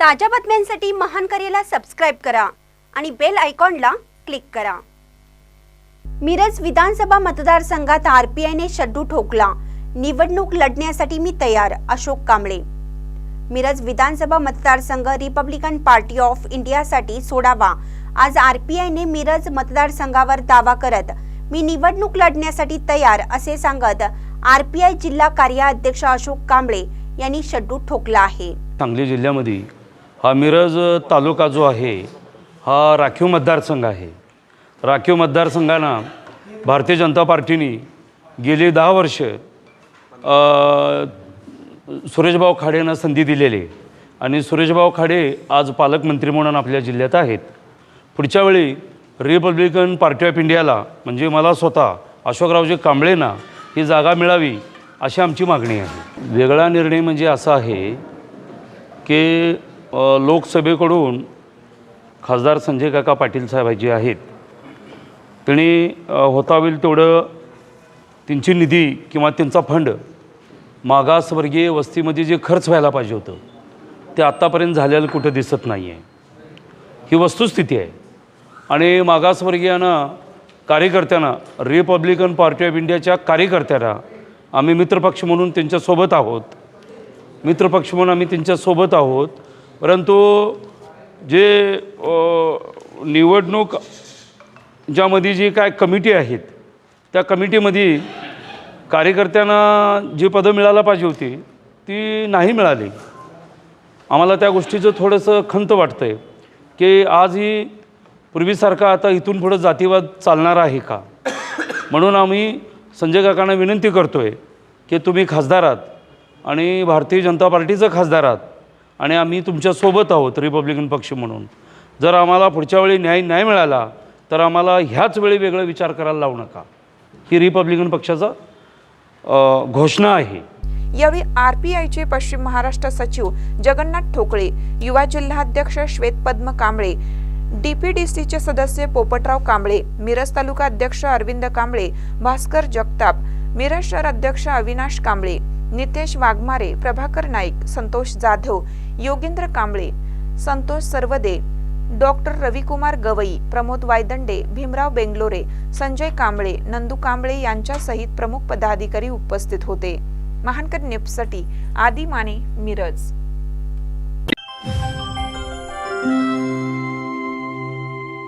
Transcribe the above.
ताज्या बातम्यांसाठी महान करेला सबस्क्राईब करा आणि बेल आयकॉनला क्लिक करा. मिरज विधानसभा मतदारसंघात आरपीआयने शड्डू ठोकला. निवडणूक लढण्यासाठी मी तयार अशोक कांबळे. मिरज विधानसभा मतदारसंघ रिपब्लिकन पार्टी ऑफ इंडियासाठी सोडावा. आज आरपीआयने मिरज मतदारसंघावर दावा करत मी निवडणूक लढण्यासाठी तयार असे सांगत आरपीआय जिल्हा कार्याध्यक्ष अशोक कांबळे यांनी शड्डू ठोकला आहे. सांगली जिल्ह्यामध्ये हा मिरज तालुका जो आहे हा राखीव मतदारसंघ आहे. राखीव मतदारसंघांना भारतीय जनता पार्टीने गेली दहा वर्ष सुरेशभाऊ खाडेंना संधी दिलेली आहे. आणि सुरेशभाऊ खाडे आज पालकमंत्री म्हणून आपल्या जिल्ह्यात आहेत. पुढच्या वेळी रिपब्लिकन पार्टी ऑफ इंडियाला म्हणजे मला स्वतः अशोकरावजी कांबळेंना ही जागा मिळावी अशी आमची मागणी आहे. वेगळा निर्णय म्हणजे असा आहे की लोकसभेकडून खासदार संजय काका पाटील साहेब जे आहेत त्यांनी होता होईल तेवढं त्यांची निधी किंवा त्यांचा फंड मागासवर्गीय वस्तीमध्ये जे खर्च व्हायला पाहिजे होतं ते आत्तापर्यंत झालेलं कुठं दिसत नाही आहे ही वस्तुस्थिती आहे. आणि मागासवर्गीयांना कार्यकर्त्यांना रिपब्लिकन पार्टी ऑफ इंडियाच्या कार्यकर्त्यांना आम्ही मित्रपक्ष म्हणून त्यांच्यासोबत आहोत. मित्रपक्ष म्हणून आम्ही त्यांच्यासोबत आहोत. परंतु जे निवडणूक ज्यामध्ये जी काय कमिटी आहेत त्या कमिटीमध्ये कार्यकर्त्यांना जी पदं मिळायला पाहिजे होती ती नाही मिळाली. आम्हाला त्या गोष्टीचं थोडंसं खंत वाटतं आहे की आज ही पूर्वीसारखा आता इथून पुढं जातीवाद चालणार आहे का? म्हणून आम्ही संजय काकांना विनंती करतो आहे की तुम्ही खासदार आहात आणि भारतीय जनता पार्टीचं खासदार आहात. आणि आम्ही तुमच्यासोबत आहोत रिपब्लिकन पक्ष म्हणून. जर आम्हाला पुढच्या वेळी न्याय नाही मिळाला तर आम्हाला ह्याच वेळी वेगळं विचार करायला लावू नका. ही रिपब्लिकन पक्षाचा घोषणा आहे. यावेळी आर पी आयचे पश्चिम महाराष्ट्र सचिव जगन्नाथ ठोकळे युवा जिल्हाध्यक्ष श्वेतपद्म कांबळे डीपीडीसीचे सदस्य पोपटराव कांबळे मिरज तालुका अध्यक्ष अरविंद कांबळे भास्कर जगताप मिरज शहर अध्यक्ष अविनाश कांबळे नितेश वाघमारे प्रभाकर नाईक संतोष जाधव योगेंद्र कांबळे संतोष सर्वदे डॉक्टर रविकुमार गवई प्रमोद वायदंडे भीमराव बेंगलोरे संजय कांबळे नंदू कांबळे यांच्यासहित प्रमुख पदाधिकारी उपस्थित होते. महानकर निप्ससाठी आदी माने मिरज.